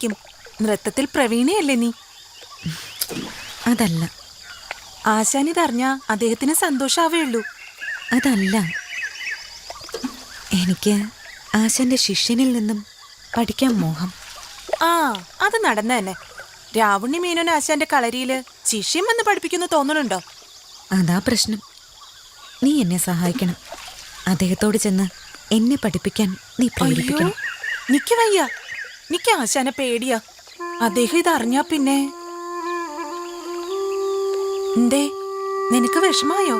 സന്തോഷിക്കും നൃത്തത്തിൽ പ്രവീണയല്ലേ നീ? അതല്ല. ആശാൻ ഇതറിഞ്ഞ അദ്ദേഹത്തിന് സന്തോഷാവേ ഉള്ളൂ അതല്ല. എനിക്ക് ആശാന്റെ ശിഷ്യനിൽ നിന്നും പഠിക്കാൻ മോഹം. ആ അത് നടന്ന തന്നെ. രാവുണ്ണി മീനോൻ ആശാന്റെ കളരിയിൽ ശിഷ്യം വന്ന് പഠിപ്പിക്കുന്നു തോന്നണുണ്ടോ? അതാ പ്രശ്നം. നീ എന്നെ സഹായിക്കണം. അദ്ദേഹത്തോട് ചെന്ന് എന്നെ പഠിപ്പിക്കാൻ നീ പ്രേരിപ്പിക്കണം. നിക്ക് വയ്യ. നിക്ക് ആശാനെ പേടിയാ. അദ്ദേഹം ഇതറിഞ്ഞാ പിന്നെ. എന്തേ നിനക്ക് വിഷമായോ?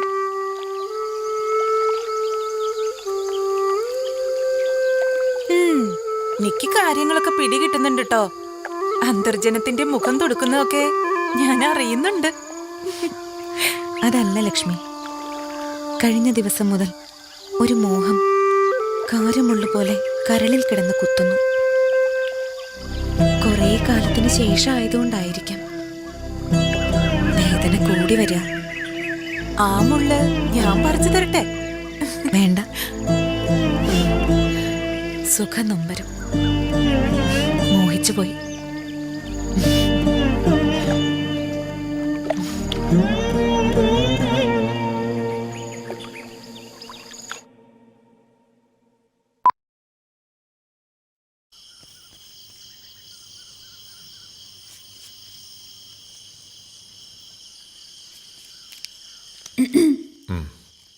എനിക്ക് കാര്യങ്ങളൊക്കെ പിടികിട്ടുന്നുണ്ട് കേട്ടോ അന്തർജനത്തിന്റെ മുഖം തൊടുക്കുന്നതൊക്കെ ഞാൻ അറിയുന്നുണ്ട്. അതല്ല ലക്ഷ്മി. കഴിഞ്ഞ ദിവസം മുതൽ ഒരു മോഹം കാരമുള്ള പോലെ കരളിൽ കിടന്ന് കുത്തുന്നു. കുറേ കാലത്തിന് ശേഷം ആയതുകൊണ്ടായിരിക്കാം വേദന കൂടി വരിക. ആ മുള്ള് ഞാൻ പറിച്ചു തരട്ടെ. വേണ്ട. സുഖം നൊമ്പരും. മോഹിച്ചു പോയി.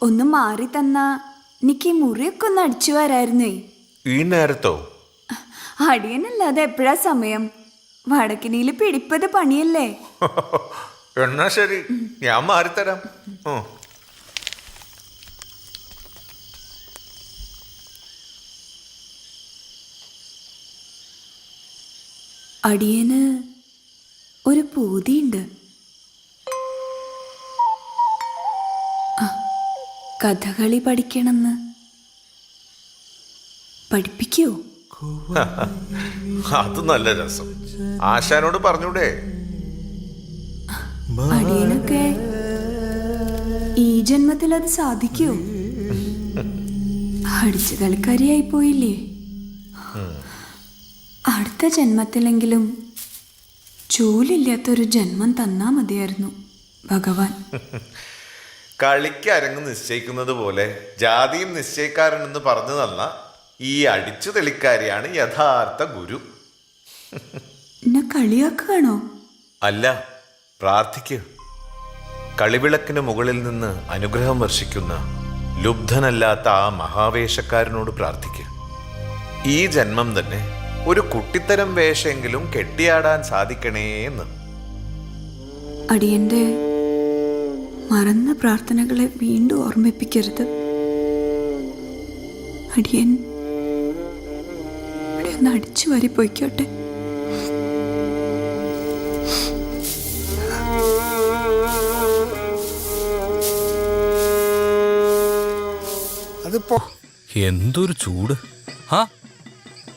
ഒന്ന് മാറി തന്നാ എനിക്ക് ഈ മുറിയൊക്കെ ഒന്ന് അടിച്ചു വരായിരുന്നേ. ഈ നേരത്തോ? അടിയനല്ലാതെ എപ്പോഴാ സമയം? വടക്കിനിയിൽ പിടിപ്പത് പണിയല്ലേ? എന്നാ ശരി ഞാൻ മാറിത്തരാം. അടിയന് ഒരു പൂതിയുണ്ട്. കഥകളി പഠിക്കണമെന്ന്. പഠിപ്പിക്കോ. അത് നല്ല രസം. ആശാനോട് പറഞ്ഞൂടെ. അടിയനൊക്കെ ഈ ജന്മത്തിൽ അത് സാധിക്കൂ. അടിച്ചു കളിക്കാരിയായി പോയില്ലേ? അടുത്ത ജന്മത്തിലെങ്കിലും ജോലിയില്ലാത്തൊരു ജന്മം തന്നാ മതിയായിരുന്നു ഭഗവാൻ. കളിക്ക് അരങ്ങ് നിശ്ചയിക്കുന്നത് പോലെ ജാതിയും നിശ്ചയിക്കാരനെന്ന് പറഞ്ഞു തന്ന ഈ അടിച്ചു തെളിക്കാരിയാണ് യഥാർത്ഥ ഗുരു. എന്നെ കളിയാക്കുകയാണോ? അല്ല പ്രാർത്ഥിക്കുക കളിവിളക്കിന് മുകളിൽ നിന്ന് അനുഗ്രഹം വർഷിക്കുന്ന ലുബ്ധനല്ലാത്ത ആ മഹാവേഷക്കാരനോട് പ്രാർത്ഥിക്കുക ഈ ജന്മം തന്നെ ഒരു കുട്ടിത്തരം വേഷമെങ്കിലും കെട്ടിയാടാൻ സാധിക്കണേ എന്ന് അടിയന്റെ മറന്ന പ്രാർത്ഥനകളെ വീണ്ടും ഓർമ്മിപ്പിക്കരുത്. അടിയൻ ഇവിടെ ഒന്ന് അടിച്ചു വരി പൊയ്ക്കോട്ടെ. അതിപ്പോ എന്തൊരു ചൂട്. ആ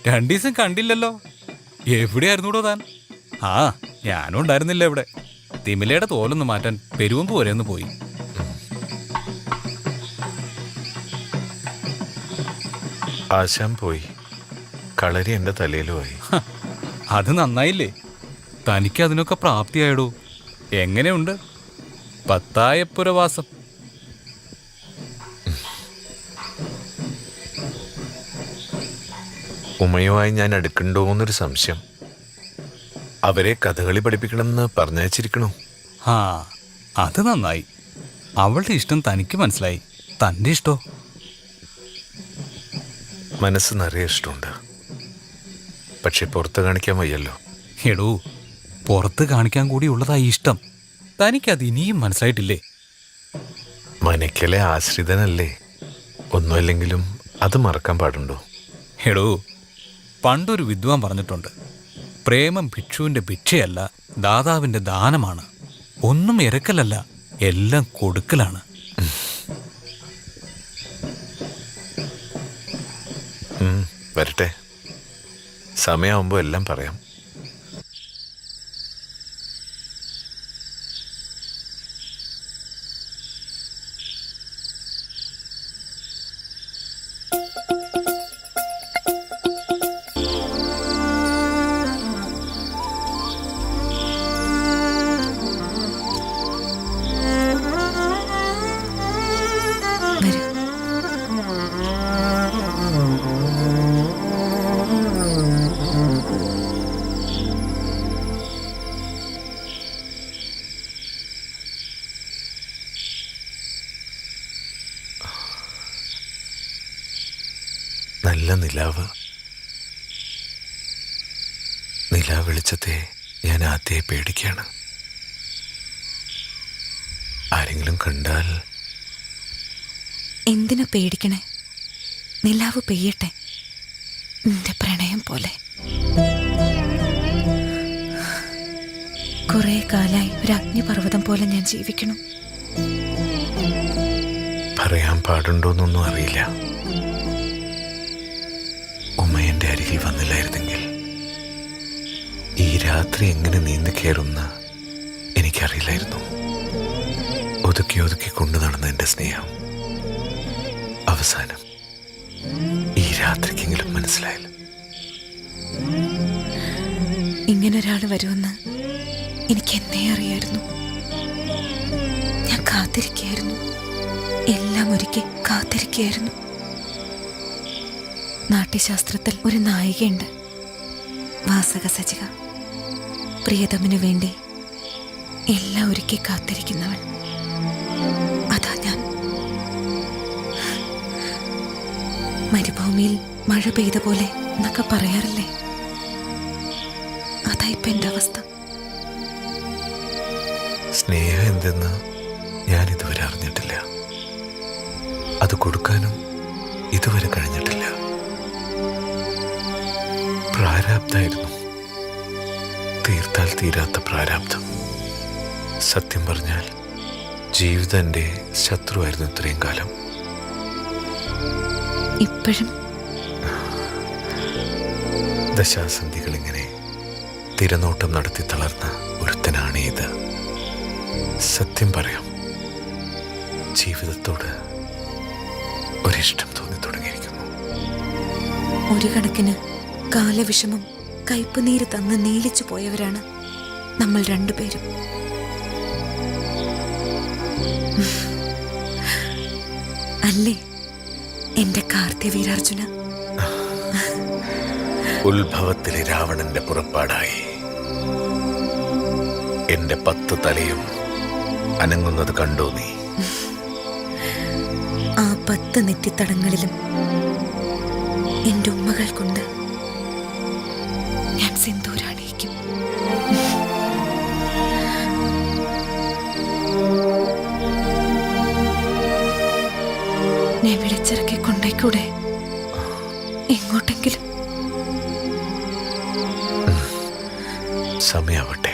രണ്ടീസം കണ്ടില്ലല്ലോ. കണ്ടില്ലല്ലോ എവിടെയായിരുന്നൂടോ താൻ? ആ ഞാനും ഉണ്ടായിരുന്നില്ല ഇവിടെ. തിമിലയുടെ തോലൊന്ന് മാറ്റാൻ പെരുവമ്പ് വരെ ഒന്ന് പോയി. ആശാൻ പോയി. കളരി എന്റെ തലയിലുമായി അത് നന്നായില്ലേ? തനിക്ക് അതിനൊക്കെ പ്രാപ്തിയായിടൂ? എങ്ങനെയുണ്ട്? പത്തായപ്പുരവാസം. ഉമയുമായി ഞാൻ അടുക്കണ്ടോ എന്നൊരു സംശയം. അവരെ കഥകളി പഠിപ്പിക്കണമെന്ന് പറഞ്ഞയച്ചിരിക്കണു. ആ അത് നന്നായി. അവളുടെ ഇഷ്ടം തനിക്ക് മനസ്സിലായി. തന്റെ ഇഷ്ടോ? മനസ്സ് നിറയെ ഇഷ്ടമുണ്ട്. പക്ഷെ പുറത്ത് കാണിക്കാൻ വയ്യല്ലോ. എടൂ പുറത്ത് കാണിക്കാൻ കൂടി ഉള്ളതാ ഈ ഇഷ്ടം. തനിക്കത് ഇനിയും മനസ്സിലായിട്ടില്ലേ? മനക്കലെ ആശ്രിതനല്ലേ? ഒന്നുമല്ലെങ്കിലും അത് മറക്കാൻ പാടുണ്ടോ? എടോ പണ്ടൊരു വിദ്വാൻ പറഞ്ഞിട്ടുണ്ട്. പ്രേമം ഭിക്ഷുവിന്റെ ഭിക്ഷയല്ല ദാതാവിന്റെ ദാനമാണ്. ഒന്നും ഇരക്കലല്ല എല്ലാം കൊടുക്കലാണ്. വരട്ടെ. സമയമാകുമ്പോൾ എല്ലാം പറയാം. നല്ല നിലാവ്. നിലാ വെളിച്ചത്തെ ഞാൻ ആദ്യമായി പേടിക്കുകയാണ് ആരെങ്കിലും കണ്ടാൽ എന്തിനാ പേടിക്കണേ? നിലാവ് പെയ്യട്ടെ. നിന്റെ പ്രണയം പോലെ. കുറെ കാലായി ഒരു അഗ്നിപർവതം പോലെ ഞാൻ ജീവിക്കണം പറയാൻ പാടുണ്ടോന്നൊന്നും അറിയില്ല. എന്റെ വന്നില്ലായിരുന്നെങ്കിൽ ഈ രാത്രി എങ്ങനെ നീന്തി കയറുന്ന എനിക്കറിയില്ലായിരുന്നു. ഒതുക്കി ഒതുക്കി കൊണ്ടു നടന്ന എന്റെ സ്നേഹം. അവസാനം ഈ രാത്രിക്കെങ്കിലും മനസ്സിലായില്ല. ഇങ്ങനെ ഒരാൾ വരുമെന്ന് എനിക്ക് എന്നെ അറിയായിരുന്നു. ഞാൻ കാത്തിരിക്കുകയായിരുന്നു എല്ലാം ഒരുക്കി കാത്തിരിക്കുകയായിരുന്നു നാട്യശാസ്ത്രത്തിൽ ഒരു നായികയുണ്ട്. വാസക സജിക. പ്രിയതമിനു വേണ്ടി എല്ലാം ഒരുക്കി കാത്തിരിക്കുന്നവൾ അതാ ഞാൻ. മരുഭൂമിയിൽ മഴ പെയ്ത പോലെ എന്നൊക്കെ പറയാറില്ലേ? അതാ ഇപ്പൊ അവസ്ഥ. സ്നേഹം എന്തെന്ന് ഞാൻ ഇതുവരെ അറിഞ്ഞിട്ടില്ല. അത് കൊടുക്കാനും ഇതുവരെ കഴിഞ്ഞിട്ടില്ല. പ്രാരാബ്ധായിരുന്നു തീർത്താൽ തീരാത്ത പ്രാരാബ്ധം സത്യം പറഞ്ഞാൽ ജീവിതം എന്റെ ശത്രുവായിരുന്നു ഇത്രയും കാലം. ഇപ്പോഴും? ദശാസന്ധികൾ ഇങ്ങനെ തിരനോട്ടം നടത്തി തളർന്ന ഒരുത്തനാണ് ഇത്. സത്യം പറയാം ജീവിതത്തോട് ഒരിഷ്ടം തോന്നി തുടങ്ങിയിരിക്കുന്നു. ഒരു കണക്കിന് കാലവിഷമം കയ്പുനീര് തന്ന് നീലിച്ചു പോയവരാണ് നമ്മൾ രണ്ടുപേരും. അല്ലേ എന്റെ കാർത്തി വീരാർജുന? ഉത്ഭവത്തിലെ രാവണന്റെ പുറപ്പാടായി. എന്റെ പത്ത് തലയും അനങ്ങുന്നത് കണ്ടോ നീ? ആ പത്ത് നെറ്റിത്തടങ്ങളിലും എന്റെ ഉമ്മകൾ കൊണ്ട് ഞാൻ സിന്ദൂരാണിക്കും നീ വിളിച്ചിറക്കി കൊണ്ടേക്കൂടെ? എങ്ങോട്ടെങ്കിലും സമയാവട്ടെ.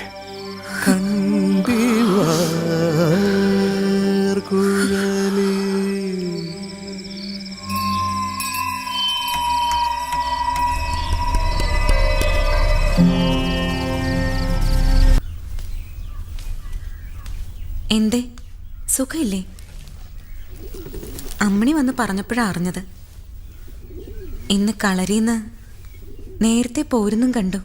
അമ്മണി വന്ന് പറഞ്ഞപ്പോഴാ അറിഞ്ഞത്. ഇന്ന് കളരിന്ന് നേരത്തെ പോരുന്നും കണ്ടു.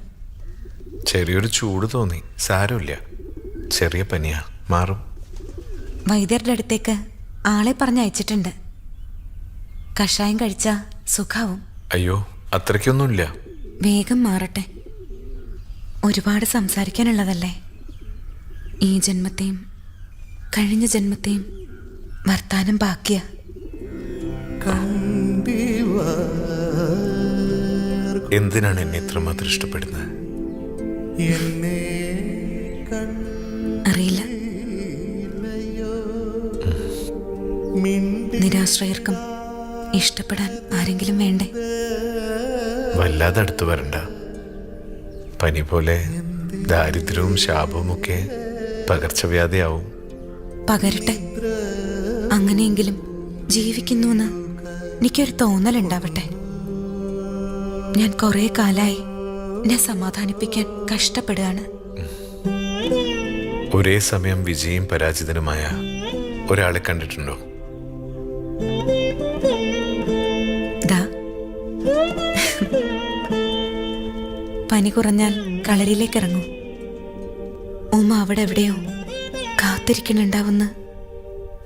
ചെറിയൊരു ചൂട് തോന്നി. സാരമില്ല. ചെറിയ പനിയാ. മാറും. വൈദ്യരുടെ അടുത്തേക്ക് ആളെ പറഞ്ഞയച്ചിട്ടുണ്ട്. കഷായം കഴിച്ചാ സുഖാവും. അയ്യോ അത്രയ്ക്കൊന്നുമില്ല. വേഗം മാറട്ടെ. ഒരുപാട് സംസാരിക്കാനുള്ളതല്ലേ? ഈ ജന്മത്തെയും കഴിഞ്ഞ ജന്മത്തെയും വർത്താനം ബാക്കിയാ. എന്തിനാണ് എന്നെ ഇത്രമാത്രം ഇഷ്ടപ്പെടുന്നത്? അറിയില്ല. നിരാശ്രയർക്കും ഇഷ്ടപ്പെടാൻ ആരെങ്കിലും വേണ്ടേ? വല്ലാതെ അടുത്ത് വരണ്ട. പനി പോലെ ദാരിദ്ര്യവും ശാപവും ഒക്കെ പകർച്ചവ്യാധിയാവും. പകരട്ടെ. അങ്ങനെയെങ്കിലും ജീവിക്കുന്നുവെന്ന് എനിക്കൊരു തോന്നലുണ്ടാവട്ടെ. ഞാൻ കുറെ കാലായി എന്നെ സമാധാനിപ്പിക്കാൻ കഷ്ടപ്പെടുകയാണ്. ഒരേ സമയം വിജയും പരാജിതനുമായ ഒരാളെ കണ്ടിട്ടുണ്ടോ? പനി കുറഞ്ഞാൽ കളരിയിലേക്ക് ഇറങ്ങും. ഉമ്മ അവിടെ എവിടെയോ കാത്തിരിക്കണുണ്ടാവുന്ന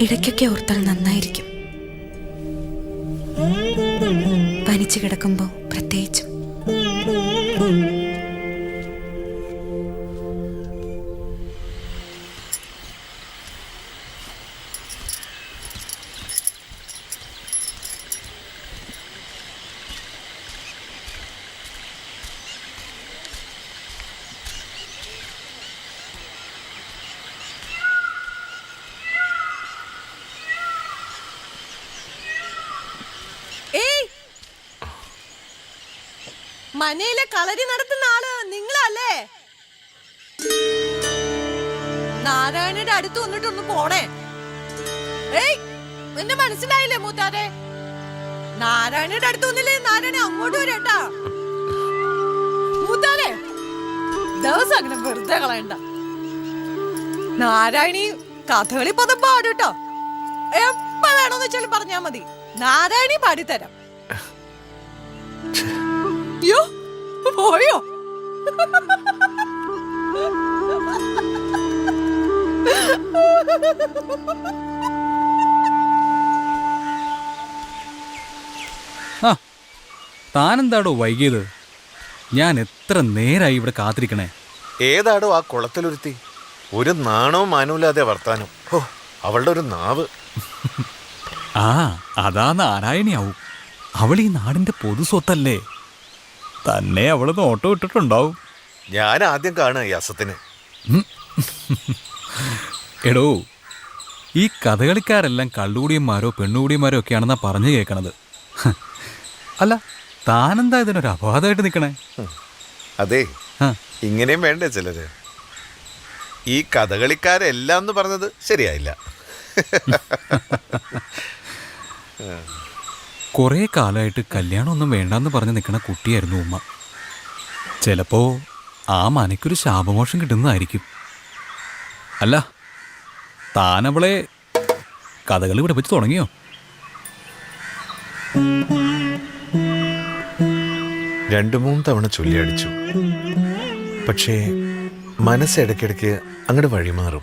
ഇടയ്ക്കൊക്കെ ഓർത്താൽ നന്നായിരിക്കും. കിടക്കുമ്പോൾ പ്രത്യേകിച്ചും. മനയിലെ കളരി നടത്തുന്ന ആൾ നിങ്ങളല്ലേ? നാരായണയുടെ അടുത്ത് വന്നിട്ടൊന്ന് പോണേ. ഏയ് എന്നെ മനസ്സിലായില്ലേ മൂത്താരെ? നാരായണയുടെ അടുത്ത് വന്നില്ലേ? നാരായണ അങ്ങോട്ട് വരട്ടാ. മൂത്താരെ ദിവസം അങ്ങനെ വെറുതെ കളയണ്ട. നാരായണി കഥകളി പദം പാടുട്ടോ എപ്പ വേണമെന്ന് വെച്ചാൽ പറഞ്ഞാ മതി. നാരായണി പാടിത്തരാം. പോയോ? ആ താനെന്താടോ വൈകിയത്? ഞാൻ എത്ര നേരായി ഇവിടെ കാത്തിരിക്കണേ? ഏതാടോ ആ കുളത്തിലൊരുത്തി? ഒരു നാണവും മാനവുമില്ലാതെ വർത്താനം. ഓ അവളുടെ ഒരു നാവ്. ആ അതാ നാരായണിയാവും. അവൾ ഈ നാടിന്റെ പൊതു സ്വത്തല്ലേ തന്നെ അവൾ നോട്ടം ഇട്ടിട്ടുണ്ടാവും ഞാൻ ആദ്യം കാണുക ഈ അസത്തിന്. എടോ ഈ കഥകളിക്കാരെല്ലാം കള്ളുകൂടിയന്മാരോ പെണ്ണുകൂടിയന്മാരോ ഒക്കെയാണെന്നാ പറഞ്ഞു കേൾക്കണത്. അല്ല താനെന്താ ഇതിനൊരു അപവാദമായിട്ട് നിൽക്കണേ അതെ. ഇങ്ങനെയും വേണ്ടേ ചിലര്. ഈ കഥകളിക്കാരെല്ലാം എന്ന് പറഞ്ഞത് ശരിയായില്ല. കുറേ കാലമായിട്ട് കല്യാണമൊന്നും വേണ്ടാന്ന് പറഞ്ഞ് നിൽക്കണ കുട്ടിയായിരുന്നു ഉമ്മ. ചിലപ്പോൾ ആ മനയ്ക്കൊരു ശാപമോഷം കിട്ടുന്നതായിരിക്കും. അല്ല താനവളെ കഥകളി പഠിപ്പിച്ച് തുടങ്ങിയോ? രണ്ടു മൂന്ന് തവണ ചൊല്ലിയടിച്ചു. പക്ഷേ മനസ്സ് ഇടയ്ക്കിടയ്ക്ക് അങ്ങോട്ട് വഴിമാറും.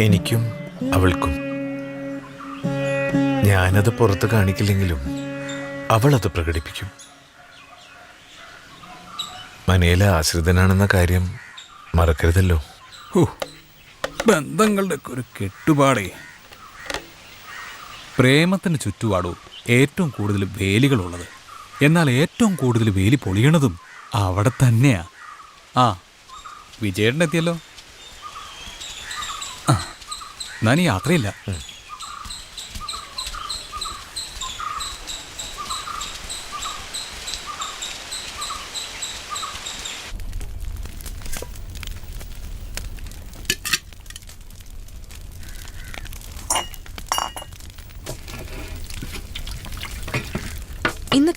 എനിക്കും അവൾക്കും. ഞാനത് പുറത്ത് കാണിക്കില്ലെങ്കിലും അവൾ അത് പ്രകടിപ്പിക്കും. മനയിലെ ആശ്രിതനാണെന്ന കാര്യം മറക്കരുതല്ലോ. ബന്ധങ്ങളുടെ ഒരു കെട്ടുപാടേ. പ്രേമത്തിന് ചുറ്റുപാടോ ഏറ്റവും കൂടുതൽ വേലികളുള്ളത്. എന്നാൽ ഏറ്റവും കൂടുതൽ വേലി പൊളിയണതും അവിടെ തന്നെയാ. ആ വിജയേട്ടൻ എത്തിയല്ലോ ആ ഞാൻ യാത്രയില്ല.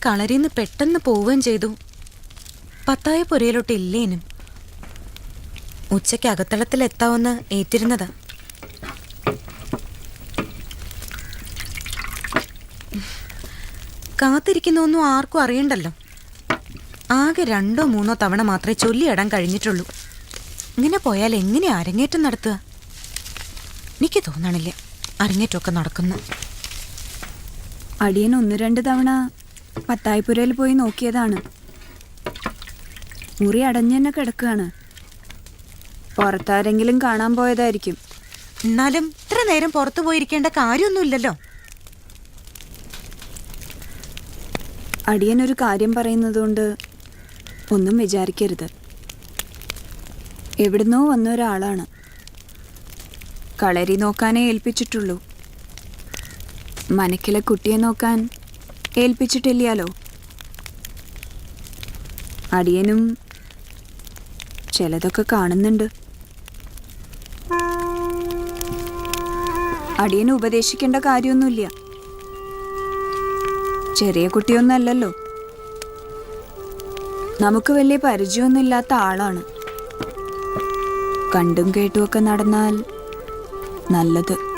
കളരിന്ന് പെട്ടെന്ന് പോവുകയും ചെയ്തു. പത്തായ പുരയിലോട്ട് ഇല്ലേനും. ഉച്ചയ്ക്ക് അകത്തളത്തിൽ എത്താവുന്ന ഏറ്റിരുന്നതാ. കാത്തിരിക്കുന്നൊന്നും ആർക്കും അറിയണ്ടല്ലോ. ആകെ രണ്ടോ മൂന്നോ തവണ മാത്രമേ ചൊല്ലിയിടാൻ കഴിഞ്ഞിട്ടുള്ളൂ. ഇങ്ങനെ പോയാൽ എങ്ങനെ അരങ്ങേറ്റം നടത്തുക? എനിക്ക് തോന്നണില്ല. അരങ്ങേറ്റമൊക്കെ നടക്കുന്നു. അടിയൻ ഒന്ന് രണ്ട് തവണ പത്തായിപ്പുരയിൽ പോയി നോക്കിയതാണ്. മുറി അടഞ്ഞു തന്നെ കിടക്കുകയാണ്. പുറത്താരെങ്കിലും കാണാൻ പോയതായിരിക്കും. എന്നാലും ഇത്ര നേരം പുറത്തു പോയിരിക്കേണ്ട കാര്യമൊന്നുമില്ലല്ലോ. അടിയൻ ഒരു കാര്യം പറയുന്നതുകൊണ്ട് ഒന്നും വിചാരിക്കരുത്. എവിടുന്നോ വന്ന ഒരാളാണ്. കളരി നോക്കാനേ ഏൽപ്പിച്ചിട്ടുള്ളൂ. മനക്കിലെ കുട്ടിയെ നോക്കാൻ ഏൽപ്പിച്ചിട്ടില്ലല്ലോ. അടിയനും ചിലതൊക്കെ കാണുന്നുണ്ട്. അടിയന് ഉപദേശിക്കേണ്ട കാര്യമൊന്നുമില്ല. ചെറിയ കുട്ടിയൊന്നല്ലല്ലോ. നമുക്ക് വലിയ പരിചയമൊന്നുമില്ലാത്ത ആളാണ്. കണ്ടും കേട്ടുമൊക്കെ നടന്നാൽ നല്ലത്.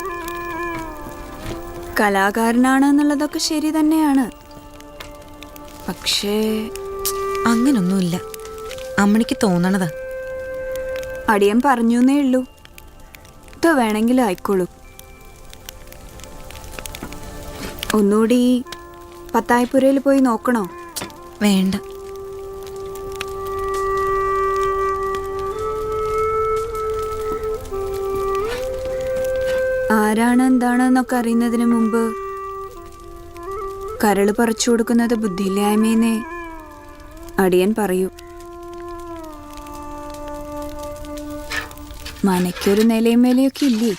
കലാകാരനാണ് എന്നുള്ളതൊക്കെ ശരി തന്നെയാണ്. പക്ഷേ അങ്ങനൊന്നുമില്ല. അമ്മണിക്ക് തോന്നണതാ. അടിയൻ പറഞ്ഞു എന്നേ ഉള്ളൂ. ഇത് വേണമെങ്കിൽ ആയിക്കോളൂ. ഒന്നുകൂടി പത്തായപ്പുരയിൽ പോയി നോക്കണോ? വേണ്ട. ആരാണ് എന്താണ് എന്നൊക്കെ അറിയുന്നതിന് മുമ്പ് കരൾ പറിച്ചു കൊടുക്കുന്നത് ബുദ്ധിയില്ലായ്മയെന്നേ അടിയൻ പറയൂ. മനയ്ക്കൊരു നിലയും വിലയൊക്കെ ഇല്ലേ?